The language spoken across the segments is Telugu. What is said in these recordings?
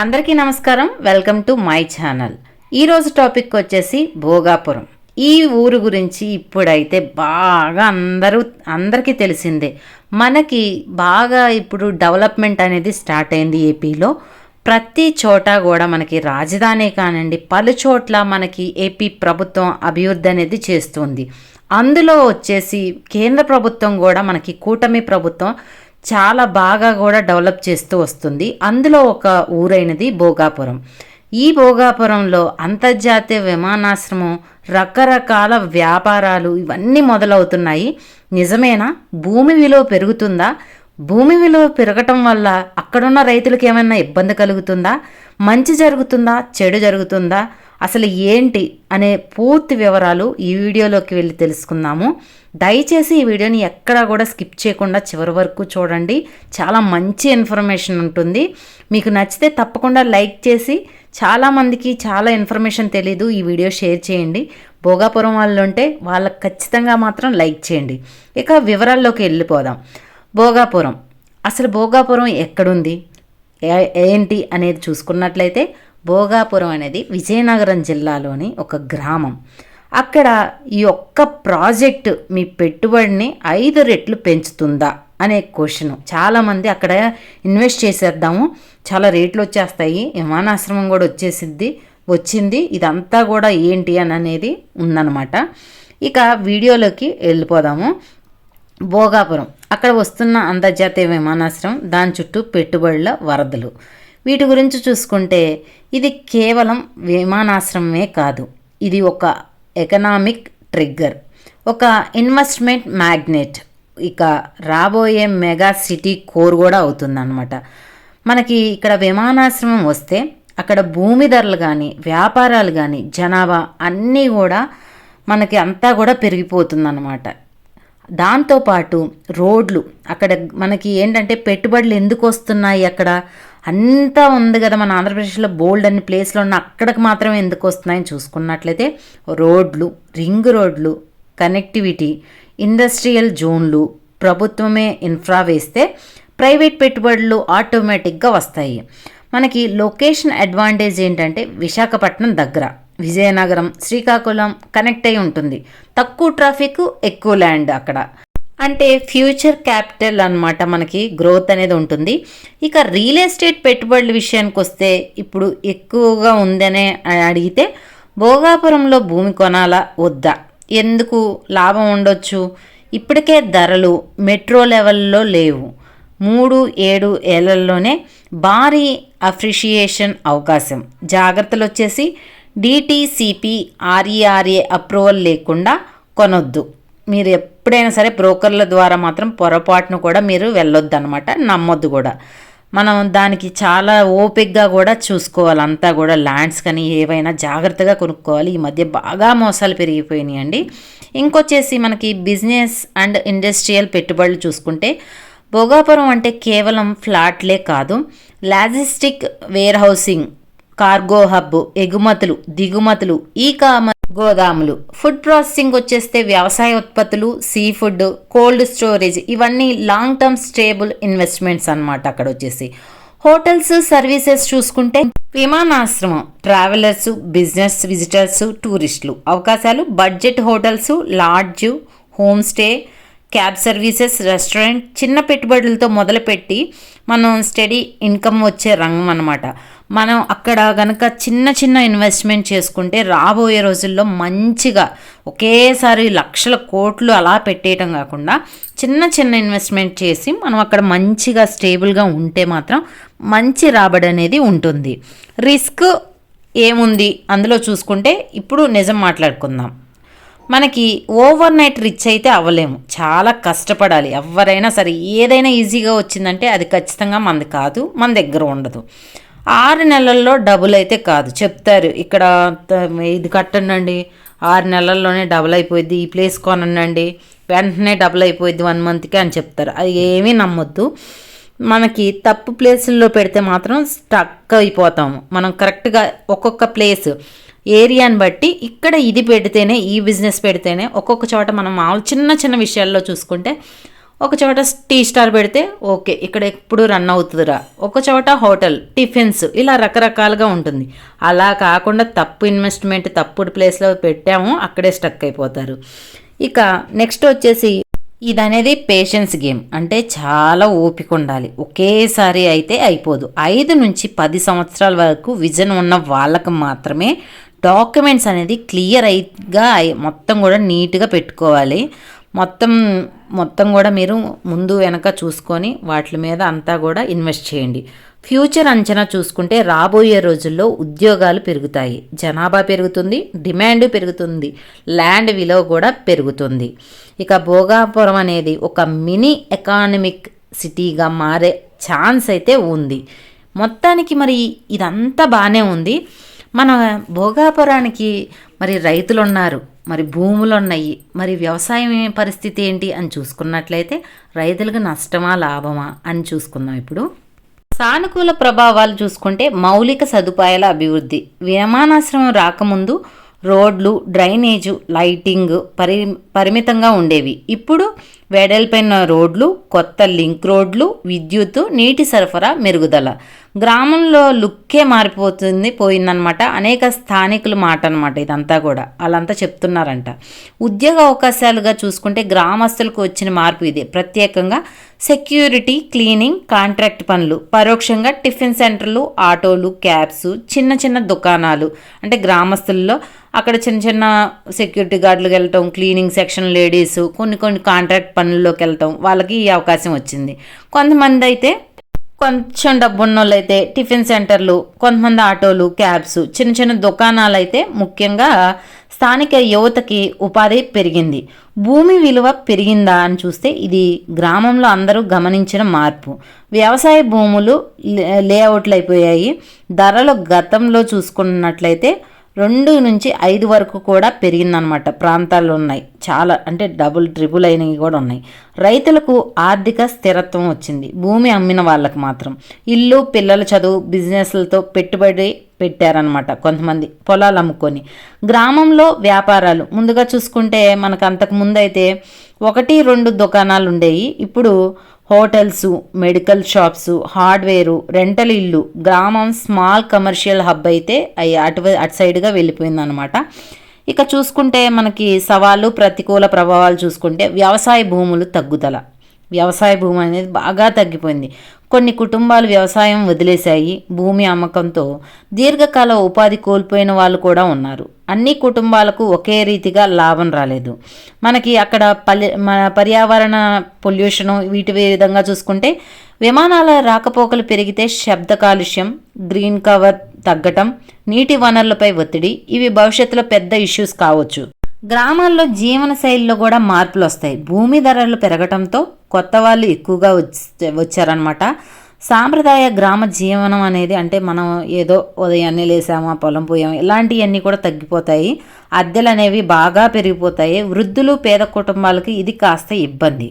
అందరికీ నమస్కారం. Welcome to my channel. ఈరోజు టాపిక్ వచ్చేసి భోగాపురం. ఈ ఊరు గురించి ఇప్పుడైతే బాగా అందరూ అందరికీ తెలిసిందే. మనకి బాగా ఇప్పుడు డెవలప్మెంట్ అనేది స్టార్ట్ అయింది ఏపీలో. ప్రతి చోట కూడా మనకి రాజధాని కానండి పలు చోట్ల మనకి ఏపీ ప్రభుత్వం అభివృద్ధి అనేది చేస్తుంది. అందులో వచ్చేసి కేంద్ర ప్రభుత్వం కూడా మనకి కూటమి ప్రభుత్వం చాలా బాగా కూడా డెవలప్ చేస్తూ వస్తుంది. అందులో ఒక ఊరైనది భోగాపురం. ఈ భోగాపురంలో అంతర్జాతీయ విమానాశ్రమం రకరకాల వ్యాపారాలు ఇవన్నీ మొదలవుతున్నాయి. నిజమేనా? భూమి విలువ పెరుగుతుందా? భూమి విలువ పెరగటం వల్ల అక్కడున్న రైతులకు ఏమైనా ఇబ్బంది కలుగుతుందా? మంచి జరుగుతుందా? చెడు జరుగుతుందా? అసలు ఏంటి? అనే పూర్తి వివరాలు ఈ వీడియోలోకి వెళ్ళి తెలుసుకుందాము. దయచేసి ఈ వీడియోని ఎక్కడా కూడా స్కిప్ చేయకుండా చివరి వరకు చూడండి. చాలా మంచి ఇన్ఫర్మేషన్ ఉంటుంది. మీకు నచ్చితే తప్పకుండా లైక్ చేసి చాలామందికి చాలా ఇన్ఫర్మేషన్ తెలీదు. ఈ వీడియో షేర్ చేయండి. భోగాపురం వాళ్ళు ఉంటే వాళ్ళకి ఖచ్చితంగా మాత్రం లైక్ చేయండి. ఇక వివరాల్లోకి వెళ్ళిపోదాం. భోగాపురం. అసలు భోగాపురం ఎక్కడుంది? ఏ- ఏంటి అనేది చూసుకున్నట్లయితే భోగాపురం అనేది విజయనగరం జిల్లాలోని ఒక గ్రామం. అక్కడ ఈ ఒక్క ప్రాజెక్ట్ మీ పెట్టుబడిని ఐదు రెట్లు పెంచుతుందా అనే క్వశ్చన్. చాలామంది అక్కడ ఇన్వెస్ట్ చేసేద్దాము చాలా రేట్లు వచ్చేస్తాయి విమానాశ్రమం కూడా వచ్చేసిద్ది వచ్చింది ఇదంతా కూడా ఏంటి అని అనేది ఉందన్నమాట. ఇక వీడియోలోకి వెళ్ళిపోదాము. భోగాపురం. అక్కడ వస్తున్న అంతర్జాతీయ విమానాశ్రయం దాని చుట్టూ పెట్టుబడుల వరదలు. వీటి గురించి చూసుకుంటే ఇది కేవలం విమానాశ్రమమే కాదు ఇది ఒక ఎకనామిక్ ట్రిగ్గర్. ఒక ఇన్వెస్ట్మెంట్ మ్యాగ్నెట్. ఇక రాబోయే మెగా సిటీ కోర్ కూడా అవుతుందన్నమాట. మనకి ఇక్కడ విమానాశ్రమం వస్తే అక్కడ భూమి ధరలు కానీ వ్యాపారాలు కానీ జనాభా అన్నీ కూడా మనకి అంతా కూడా పెరిగిపోతుందన్నమాట. దాంతోపాటు రోడ్లు. అక్కడ మనకి ఏంటంటే పెట్టుబడులు ఎందుకు వస్తున్నాయి అక్కడ? అంతా ఉంది కదా మన ఆంధ్రప్రదేశ్లో బోల్డ్ అన్ని ప్లేస్లో ఉన్న అక్కడికి మాత్రమే ఎందుకు వస్తున్నాయని చూసుకున్నట్లయితే రోడ్లు రింగ్ రోడ్లు కనెక్టివిటీ ఇండస్ట్రియల్ జోన్లు ప్రభుత్వమే ఇన్ఫ్రా వేస్తే ప్రైవేట్ పెట్టుబడులు ఆటోమేటిక్గా వస్తాయి. మనకి లొకేషన్ అడ్వాంటేజ్ ఏంటంటే విశాఖపట్నం దగ్గర విజయనగరం శ్రీకాకుళం కనెక్ట్ అయి ఉంటుంది. తక్కువ ట్రాఫిక్ ఎక్కువ ల్యాండ్ అక్కడ. అంటే ఫ్యూచర్ క్యాపిటల్ అనమాట మనకి గ్రోత్ అనేది ఉంటుంది. ఇక రియల్ ఎస్టేట్ పెట్టుబడుల విషయానికి వస్తే ఇప్పుడు ఎక్కువగా ఉందనే అడిగితే భోగాపురంలో భూమి కొనాలా వద్దా? ఎందుకు? లాభం ఉండొచ్చు? ఇప్పటికే ధరలు మెట్రో లెవెల్లో లేవు. మూడు ఏడు ఏళ్ళలోనే భారీ అప్రిషియేషన్ అవకాశం. జాగ్రత్తలు వచ్చేసి డిటీసీపీ ఆర్ఈఆర్ఏ అప్రూవల్ లేకుండా కొనొద్దు. మీరు ఎప్పుడైనా సరే బ్రోకర్ల ద్వారా మాత్రం పొరపాటును కూడా మీరు వెళ్ళొద్దు అనమాట నమ్మొద్దు కూడా. మనం దానికి చాలా ఓపిక్గా కూడా చూసుకోవాలి. అంతా కూడా ల్యాండ్స్ కానీ ఏవైనా జాగ్రత్తగా కొనుక్కోవాలి. ఈ మధ్య బాగా మోసాలు పెరిగిపోయినాయి అండి. ఇంకొచ్చేసి మనకి బిజినెస్ అండ్ ఇండస్ట్రియల్ పెట్టుబడులు చూసుకుంటే భోగాపురం అంటే కేవలం ఫ్లాట్లే కాదు. Logistic warehousing cargo hub ఎగుమతులు దిగుమతులు ఈ కామర్స్ గోదాములు. ఫుడ్ ప్రాసెసింగ్ వచ్చేస్తే వ్యవసాయ ఉత్పత్తులు సీ ఫుడ్ కోల్డ్ స్టోరేజ్ ఇవన్నీ లాంగ్ టర్మ్ స్టేబుల్ ఇన్వెస్ట్మెంట్స్ అన్నమాట అక్కడ వచ్చేసి హోటల్స్ సర్వీసెస్ చూసుకుంటే విమానాశ్రమం ట్రావెలర్స్ బిజినెస్ విజిటర్స్ టూరిస్టులు. అవకాశాలు budget hotels lodge home stay cab services restaurant చిన్న పెట్టుబడులతో మొదలుపెట్టి మనం స్టడీ ఇన్కమ్ వచ్చే రంగం అనమాట మనం అక్కడ కనుక చిన్న చిన్న ఇన్వెస్ట్మెంట్ చేసుకుంటే రాబోయే రోజుల్లో మంచిగా ఒకేసారి లక్షల కోట్లు అలా పెట్టేయటం కాకుండా చిన్న చిన్న ఇన్వెస్ట్మెంట్ చేసి మనం అక్కడ మంచిగా స్టేబుల్గా ఉంటే మాత్రం మంచి రాబడి అనేది ఉంటుంది. రిస్క్ ఏముంది? అందులో చూసుకుంటే ఇప్పుడు నిజం మాట్లాడుకుందాం. మనకి ఓవర్ నైట్ రిచ్ అయితే అవ్వలేము. చాలా కష్టపడాలి. ఎవరైనా సరే ఏదైనా ఈజీగా వచ్చిందంటే అది ఖచ్చితంగా మనది కాదు మన దగ్గర ఉండదు. ఆరు నెలల్లో డబుల్ అయితే కాదు. చెప్తారు. ఇక్కడ ఇది కట్టనండి. ఆరు నెలల్లోనే డబుల్ అయిపోయింది ఈ ప్లేస్ కొనండి వెంటనే డబుల్ అయిపోయింది వన్ మంత్కి అని చెప్తారు. అది ఏమీ నమ్మొద్దు. మనకి తప్పు ప్లేసుల్లో పెడితే మాత్రం స్టక్ అయిపోతాము. మనం కరెక్ట్గా ఒక్కొక్క ప్లేస్ ఏరియాని బట్టి ఇక్కడ ఇది పెడితేనే ఈ బిజినెస్ పెడితేనే ఒక్కొక్క చోట మనం మామూలు చిన్న చిన్న విషయాల్లో చూసుకుంటే ఒక చోట టీ స్టార్ పెడితే ఓకే ఇక్కడ ఎప్పుడు రన్ అవుతుందిరా. ఒక చోట హోటల్ టిఫిన్స్ ఇలా రకరకాలుగా ఉంటుంది. అలా కాకుండా తప్పు ఇన్వెస్ట్మెంట్ తప్పుడు ప్లేస్లో పెట్టాము అక్కడే స్టక్ అయిపోతారు. ఇక నెక్స్ట్ వచ్చేసి ఇది అనేది పేషెన్స్ గేమ్. అంటే చాలా ఓపిక ఉండాలి. ఒకేసారి అయితే అయిపోదు. ఐదు నుంచి పది సంవత్సరాల వరకు విజన్ ఉన్న వాళ్ళకి మాత్రమే డాక్యుమెంట్స్ అనేది క్లియర్ అయిగా మొత్తం కూడా నీట్గా పెట్టుకోవాలి. మొత్తం మొత్తం కూడా మీరు ముందు వెనక చూసుకొని వాటి మీద అంతా కూడా ఇన్వెస్ట్ చేయండి. ఫ్యూచర్ అంచనా చూసుకుంటే రాబోయే రోజుల్లో ఉద్యోగాలు పెరుగుతాయి. జనాభా పెరుగుతుంది డిమాండ్ పెరుగుతుంది ల్యాండ్ విలువ కూడా పెరుగుతుంది. ఇక భోగాపురం అనేది ఒక మినీ ఎకానమిక్ సిటీగా మారే ఛాన్స్ అయితే ఉంది. మొత్తానికి మరి ఇదంతా బాగానే ఉంది. మన భోగాపురానికి మరి రైతులు ఉన్నారు మరి భూములు ఉన్నాయి మరి వ్యవసాయం పరిస్థితి ఏంటి అని చూసుకున్నట్లయితే రైతులకు నష్టమా లాభమా అని చూసుకుందాం ఇప్పుడు. సానుకూల ప్రభావాలు చూసుకుంటే మౌలిక సదుపాయాల అభివృద్ధి. విమానాశ్రమం రాకముందు రోడ్లు డ్రైనేజు లైటింగ్ పరి పరిమితంగా ఉండేవి. ఇప్పుడు వెడల్పైన రోడ్లు కొత్త లింక్ రోడ్లు విద్యుత్ నీటి సరఫరా మెరుగుదల. గ్రామంలో లుక్కే మారిపోతుంది పోయిందనమాట. అనేక స్థానికుల మాట అనమాట ఇదంతా కూడా. వాళ్ళంతా చెప్తున్నారంట. ఉద్యోగ అవకాశాలుగా చూసుకుంటే గ్రామస్తులకు వచ్చిన మార్పు ఇది. ప్రత్యేకంగా సెక్యూరిటీ క్లీనింగ్ కాంట్రాక్ట్ పనులు పరోక్షంగా టిఫిన్ సెంటర్లు ఆటోలు క్యాబ్స్ చిన్న చిన్న దుకాణాలు. అంటే గ్రామస్తుల్లో అక్కడ చిన్న చిన్న సెక్యూరిటీ గార్డులకు వెళ్ళటం క్లీనింగ్ సెక్షన్ లేడీస్ కొన్ని కొన్ని కాంట్రాక్ట్ పనుల్లోకి వెళ్ళటం వాళ్ళకి ఈ అవకాశం వచ్చింది. కొంతమంది అయితే కొంచెం డబ్బున్నోళ్ళు అయితే టిఫిన్ సెంటర్లు కొంతమంది ఆటోలు క్యాబ్స్ చిన్న చిన్న దుకాణాలు అయితే ముఖ్యంగా స్థానిక యువతకి ఉపాధి పెరిగింది. భూమి విలువ పెరిగిందా అని చూస్తే ఇది గ్రామంలో అందరూ గమనించిన మార్పు. వ్యవసాయ భూములు లేఅవుట్లు అయిపోయాయి ధరలు గతంలో చూసుకున్నట్లయితే రెండు నుంచి ఐదు వరకు కూడా పెరిగిందనమాట ప్రాంతాల్లో ఉన్నాయి చాలా అంటే డబుల్ ట్రిపుల్ అయినవి కూడా ఉన్నాయి. రైతులకు ఆర్థిక స్థిరత్వం వచ్చింది. భూమి అమ్మిన వాళ్ళకి మాత్రం. ఇల్లు పిల్లల చదువు బిజినెస్లతో పెట్టుబడి పెట్టారనమాట కొంతమంది పొలాలు అమ్ముకొని. గ్రామంలో వ్యాపారాలు. ముందుగా చూసుకుంటే మనకు అంతకు ముందైతే అయితే ఒకటి రెండు దుకాణాలు ఉండేవి ఇప్పుడు hotels medical shops hardware rental ఇల్లు గ్రామం స్మాల్ కమర్షియల్ హబ్ అయితే అటు అటు సైడ్గా వెళ్ళిపోయిందనమాట ఇక చూసుకుంటే మనకి సవాళ్ళు ప్రతికూల ప్రభావాలు చూసుకుంటే వ్యవసాయ భూములు తగ్గుదల. వ్యవసాయ భూమి అనేది బాగా తగ్గిపోయింది. కొన్ని కుటుంబాలు వ్యవసాయం వదిలేశాయి. భూమి అమ్మకంతో దీర్ఘకాల ఉపాధి కోల్పోయిన వాళ్ళు కూడా ఉన్నారు. అన్ని కుటుంబాలకు ఒకే రీతిగా లాభం రాలేదు. మనకి అక్కడ పల్లె మన పర్యావరణ పొల్యూషను వీటి విధంగా చూసుకుంటే విమానాల రాకపోకలు పెరిగితే శబ్ద కాలుష్యం గ్రీన్ కవర్ తగ్గటం నీటి వనరులపై ఒత్తిడి ఇవి భవిష్యత్తులో పెద్ద ఇష్యూస్ కావచ్చు. గ్రామాల్లో జీవన శైలిలో కూడా మార్పులు వస్తాయి భూమి ధరలు పెరగటంతో కొత్త వాళ్ళు ఎక్కువగా వచ్చి వచ్చారనమాట సాంప్రదాయ గ్రామ జీవనం అనేది అంటే మనం ఏదో ఉదయాన్నే లేసామా పొలం పోయాము ఇలాంటివన్నీ కూడా తగ్గిపోతాయి. అద్దెలు అనేవి బాగా పెరిగిపోతాయి. వృద్ధులు పేద కుటుంబాలకి ఇది కాస్త ఇబ్బంది.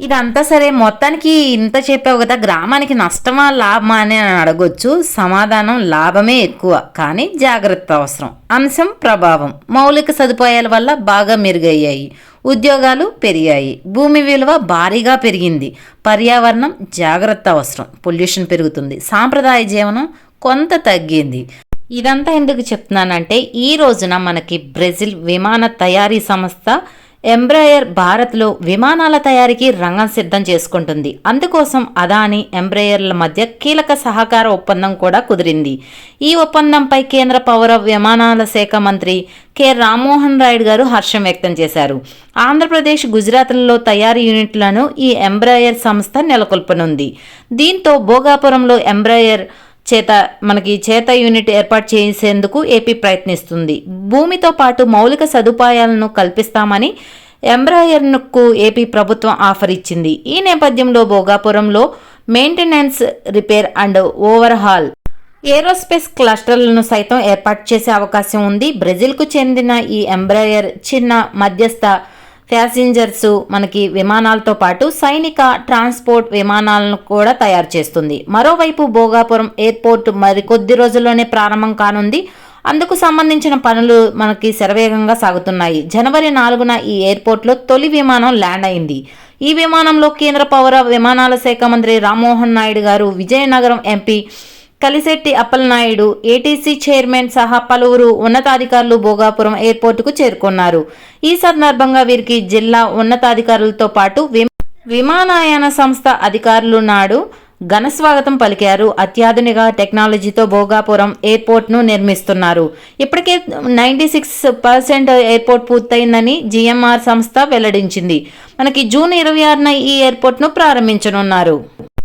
ఇదంతా సరే మొత్తానికి ఇంత చెప్పావు కదా గ్రామానికి నష్టమా లాభమా అని అడగొచ్చు. సమాధానం లాభమే ఎక్కువ కానీ జాగ్రత్త అవసరం. అంశం ప్రభావం. మౌలిక సదుపాయాల వల్ల బాగా మెరుగయ్యాయి. ఉద్యోగాలు పెరిగాయి. భూమి విలువ భారీగా పెరిగింది. పర్యావరణం జాగ్రత్త అవసరం. పొల్యూషన్ పెరుగుతుంది. సాంప్రదాయ జీవనం కొంత తగ్గింది. ఇదంతా ఎందుకు చెప్తున్నానంటే ఈ రోజున మనకి బ్రెజిల్ విమాన తయారీ సంస్థ ఎంబ్రాయర్ భారత్లో విమానాల తయారీకి రంగం సిద్ధం చేసుకుంటుంది. అందుకోసం అదాని ఎంబ్రాయర్ల మధ్య కీలక సహకార ఒప్పందం కూడా కుదిరింది. ఈ ఒప్పందంపై కేంద్ర పౌర విమానాల శాఖ మంత్రి కె. రామ్మోహన్ రాయుడు గారు హర్షం వ్యక్తం చేశారు. ఆంధ్రప్రదేశ్ గుజరాత్లలో తయారీ యూనిట్లను ఈ ఎంబ్రాయర్ సంస్థ నెలకొల్పనుంది. దీంతో భోగాపురంలో ఎంబ్రాయర్ చేత మనకి చేత యూనిట్ ఏర్పాటు చేసేందుకు ఏపీ ప్రయత్నిస్తుంది. భూమితో పాటు మౌలిక సదుపాయాలను కల్పిస్తామని ఎంబ్రాయర్కు ఏపీ ప్రభుత్వం ఆఫర్ ఇచ్చింది. ఈ నేపథ్యంలో భోగాపురంలో maintenance repair and overhaul aerospace క్లస్టర్లను సైతం ఏర్పాటు చేసే అవకాశం ఉంది. బ్రెజిల్కు చెందిన ఈ ఎంబ్రాయర్ చిన్న మధ్యస్థ ప్యాసింజర్స్ మనకి విమానాలతో పాటు సైనిక ట్రాన్స్పోర్ట్ విమానాలను కూడా తయారు చేస్తుంది. మరోవైపు భోగాపురం ఎయిర్పోర్ట్ మరి కొద్ది రోజుల్లోనే ప్రారంభం కానుంది. అందుకు సంబంధించిన పనులు మనకి శరవేగంగా సాగుతున్నాయి. జనవరి నాలుగున ఈ ఎయిర్పోర్ట్లో తొలి విమానం ల్యాండ్ అయింది. ఈ విమానంలో కేంద్ర పౌర విమానాల శాఖ మంత్రి రామ్మోహన్ నాయుడు గారు Vizianagaram MP Kalisetti Appalanaidu ATC chairman సహా పలువురు ఉన్నతాధికారులు భోగాపురం ఎయిర్పోర్టుకు చేరుకున్నారు. ఈ సందర్భంగా వీరికి జిల్లా ఉన్నతాధికారులతో పాటు విమానయాన సంస్థ అధికారులు నాడు ఘన స్వాగతం పలికారు. అత్యాధునిక టెక్నాలజీతో భోగాపురం ఎయిర్పోర్ట్ను నిర్మిస్తున్నారు. ఇప్పటికే నైంటీ సిక్స్ పర్సెంట్ ఎయిర్పోర్ట్ పూర్తయిందని జిఎంఆర్ సంస్థ వెల్లడించింది. మనకి జూన్ ఇరవై ఆరున ఈ ఎయిర్పోర్ట్ను ప్రారంభించనున్నారు.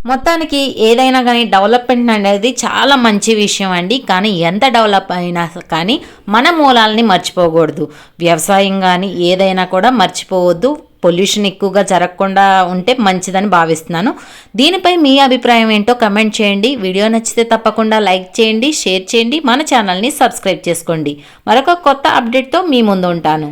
మొత్తానికి ఏదైనా కానీ డెవలప్మెంట్ అనేది చాలా మంచి విషయం అండి. కానీ ఎంత డెవలప్ అయినా కానీ మన మూలాలని మర్చిపోకూడదు. వ్యవసాయం కానీ ఏదైనా కూడా మర్చిపోవద్దు. పొల్యూషన్ ఎక్కువగా జరగకుండా ఉంటే మంచిదని భావిస్తున్నాను. దీనిపై మీ అభిప్రాయం ఏంటో కమెంట్ చేయండి. వీడియో నచ్చితే తప్పకుండా లైక్ చేయండి షేర్ చేయండి మన ఛానల్ని సబ్స్క్రైబ్ చేసుకోండి. మరొక కొత్త అప్డేట్తో మీ ముందు ఉంటాను.